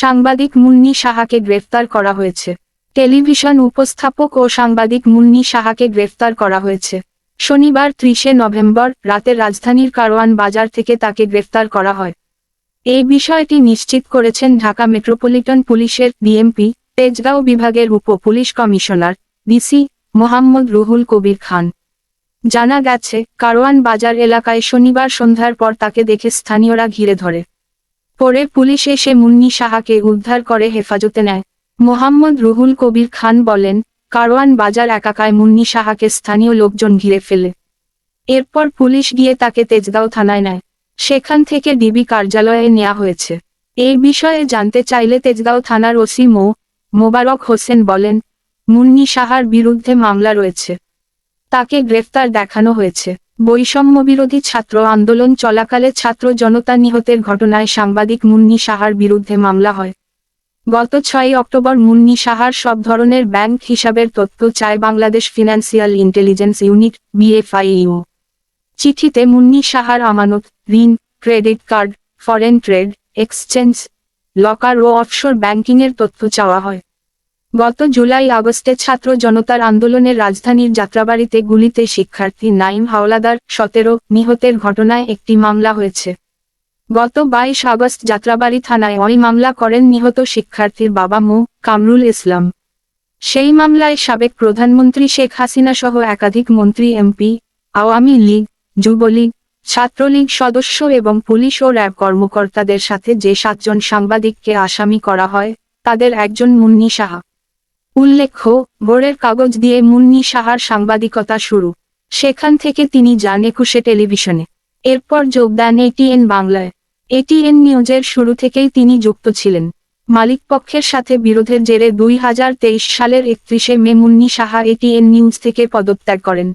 সাংবাদিক মুন্নি সাহাকে গ্রেফতার করা হয়েছে। টেলিভিশন উপস্থাপক ও সাংবাদিক মুন্নি সাহাকে গ্রেফতার করা হয়েছে। শনিবার ত্রিশে নভেম্বর রাতে রাজধানীর কারওয়ান বাজার থেকে তাকে গ্রেফতার করা হয়। এই বিষয়টি নিশ্চিত করেছেন ঢাকা মেট্রোপলিটন পুলিশের ডিএমপি, তেজগাঁও বিভাগের উপ police commissioner, DC, Mohammad Ruhul Kabir Khan. জানা গেছে, কারওয়ান বাজার এলাকায় শনিবার সন্ধ্যার পর তাকে দেখে স্থানীয়রা ঘিরে ধরে। পরে পুলিশ এসে মুন্নি সাহাকে উদ্ধার করে হেফাজতে নেয়। মোহাম্মদ রুহুল কবির খান বলেন, কারওয়ান বাজার একাকায় মুন্নি সাহাকে স্থানীয় লোকজন ঘিরে ফেলে। এরপর পুলিশ গিয়ে তাকে তেজগাঁও থানায় নেয়। সেখান থেকে ডিবি কার্যালয়ে নেওয়া হয়েছে। এই বিষয়ে জানতে চাইলে তেজগাঁও থানার ওসি মো, মোবারক হোসেন বলেন, মুন্নি সাহার বিরুদ্ধে মামলা রয়েছে। তাকে গ্রেফতার দেখানো হয়েছে। বৈষম্য বিরোধী ছাত্র আন্দোলন চলাকালে ছাত্র জনতা নিহতের ঘটনায় সাংবাদিক মুন্নি সাহার বিরুদ্ধে মামলা হয়। গত ছয় অক্টোবর মুন্নি সাহার সব ধরনের ব্যাংক হিসাবের তথ্য চায় Bangladesh financial intelligence unit, BFIU. চিঠিতে মুন্নি সাহার আমানত, ঋণ, credit card, foreign trade, exchange, locker ও অফশোর ব্যাংকিংয়ের তথ্য চাওয়া হয়। গত জুলাই আগস্টে ছাত্র জনতার আন্দোলনের রাজধানীর যাত্রাবাড়িতে গুলিতে শিক্ষার্থী নাইম হাওলাদার, সতেরো, নিহতের ঘটনায় একটি মামলা হয়েছে। গত বাইশ আগস্ট যাত্রাবাড়ি থানায় ওই মামলা করেন নিহত শিক্ষার্থীর বাবা মো, কামরুল ইসলাম। সেই মামলায় সাবেক প্রধানমন্ত্রী শেখ হাসিনা সহ একাধিক মন্ত্রী, এমপি, আওয়ামী লীগ, যুবলীগ, ছাত্রলীগ সদস্য এবং পুলিশ ও র্যাব কর্মকর্তাদের সাথে যে সাতজন সাংবাদিককে আসামি করা হয়, তাদের একজন মুন্নি সাহা। উল্লেখ্য ভোরের কাগজ দিয়ে মুন্নি সাহার সাংবাদিকতা শুরু। সেখান থেকে তিনি যান একুশে টেলিভিশনে। এরপর যোগ দেন এটিএন বাংলায়। এটিএন নিউজের শুরু থেকেই তিনি যুক্ত ছিলেন। মালিকপক্ষের সাথে বিরোধের জেরে দুই হাজার তেইশ সালের একত্রিশে May Munni Saha ATN news থেকে পদত্যাগ করেন।